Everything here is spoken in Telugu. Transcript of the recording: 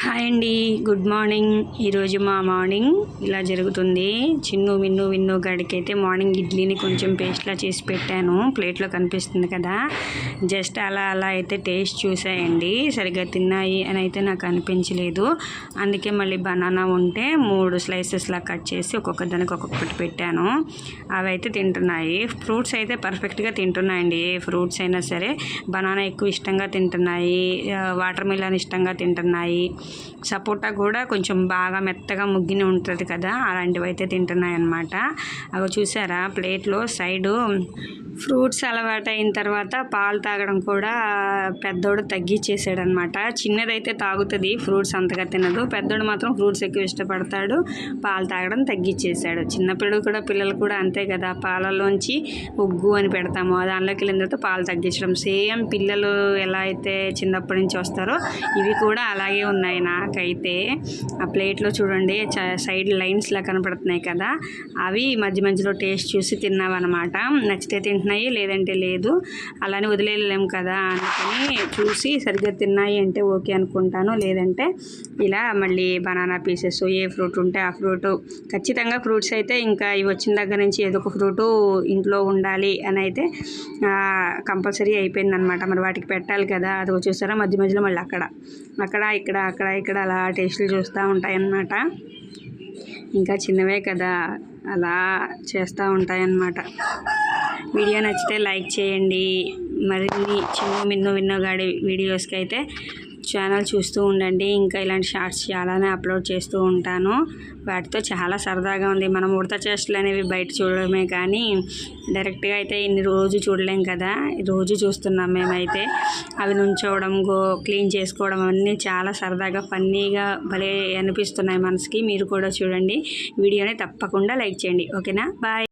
హాయ్ అండి. Good morning. ఈరోజు మా మార్నింగ్ ఇలా జరుగుతుంది. చిన్ను మిన్ను విన్ను గడికైతే మార్నింగ్ ఇడ్లీని కొంచెం పేస్ట్లా చేసి పెట్టాను. ప్లేట్లో కనిపిస్తుంది కదా. జస్ట్ అలా అలా అయితే టేస్ట్ చూసాయండి. సరిగ్గా తిన్నాయి అని అయితే నాకు అనిపించలేదు. అందుకే మళ్ళీ బనానా ఉంటే మూడు స్లైసెస్లా కట్ చేసి ఒక్కొక్క దానికి ఒక్కొక్కటి పెట్టాను. అవి అయితే తింటున్నాయి. ఫ్రూట్స్ అయితే పర్ఫెక్ట్గా తింటున్నాయండి. ఏ ఫ్రూట్స్ అయినా సరే బనానా ఎక్కువ ఇష్టంగా తింటున్నాయి. వాటర్ మిలన్ ఇష్టంగా తింటున్నాయి. సపోటా కూడా కొంచెం బాగా మెత్తగా ముగ్గిని ఉంటుంది కదా అలాంటివి అయితే తింటున్నాయి అన్నమాట అవి చూసారా ప్లేట్లో సైడు ఫ్రూట్స్ అలవాటు అయిన తర్వాత పాలు తాగడం కూడా పెద్దోడు తగ్గించేసాడనమాట చిన్నదైతే తాగుతుంది ఫ్రూట్స్ అంతగా తినదు. పెద్దోడు మాత్రం ఫ్రూట్స్ ఎక్కువ ఇష్టపడతాడు పాలు తాగడం తగ్గించేసాడు చిన్నపిల్లడు కూడా పిల్లలు కూడా అంతే కదా పాలలోంచి ఉగ్గు అని పెడతాము. దానిలోకి వెళ్ళిన తర్వాత పాలు తగ్గించడం. సేమ్ పిల్లలు ఎలా అయితే చిన్నప్పటి నుంచి వస్తారో ఇవి కూడా అలాగే ఉన్నాయి. నాకైతే. ఆ ప్లేట్లో చూడండి చ- సైడ్ లైన్స్ లా కనపడుతున్నాయి కదా. అవి మధ్య మధ్యలో టేస్ట్ చూసి తిన్నావన్నమాట నచ్చితే తింటున్నాయి లేదంటే లేదు. అలానే వదిలేయలేము కదా అనుకుని చూసి సరిగ్గా తిన్నాయి అంటే ఓకే అనుకుంటాను. లేదంటే ఇలా మళ్ళీ బనానా పీసెస్ ఏ ఫ్రూట్ ఉంటే ఆ ఫ్రూట్. ఖచ్చితంగా ఫ్రూట్స్ అయితే ఇంకా ఇవి వచ్చిన దగ్గర నుంచి ఏదో ఒక ఫ్రూటు ఇంట్లో ఉండాలి అని అయితే కంపల్సరీ అయిపోయింది అనమాట మరి వాటికి పెట్టాలి కదా. అది చూసారా? మధ్య మధ్యలో మళ్ళీ అక్కడ. అక్కడ ఇక్కడ అక్కడ ఇక్కడ అలా టేస్టులు చూస్తూ ఉంటాయన్నమాట. ఇంకా చిన్నవే కదా అలా చేస్తూ ఉంటాయన్నమాట. వీడియో నచ్చితే లైక్ చేయండి. మరిన్ని చిన్న మిన్ను విన్నోగాడి వీడియోస్కి అయితే ఛానల్ చూస్తూ ఉండండి. ఇంకా ఇలాంటి షార్ట్స్ చాలానే అప్లోడ్ చేస్తూ ఉంటాను. వాటితో చాలా సరదాగా ఉంది. మనం ఉడత చేష్టలు అనేవి బయట చూడడమే కానీ డైరెక్ట్గా అయితే ఇన్ని రోజు చూడలేం కదా. రోజు చూస్తున్నాం మేమైతే. అవి నుంచోవడం గో క్లీన్ చేసుకోవడం అన్నీ చాలా సరదాగా ఫన్నీగా భలే అనిపిస్తున్నాయి మనసుకి. మీరు కూడా చూడండి. వీడియోని తప్పకుండా లైక్ చేయండి. ఓకేనా? బాయ్.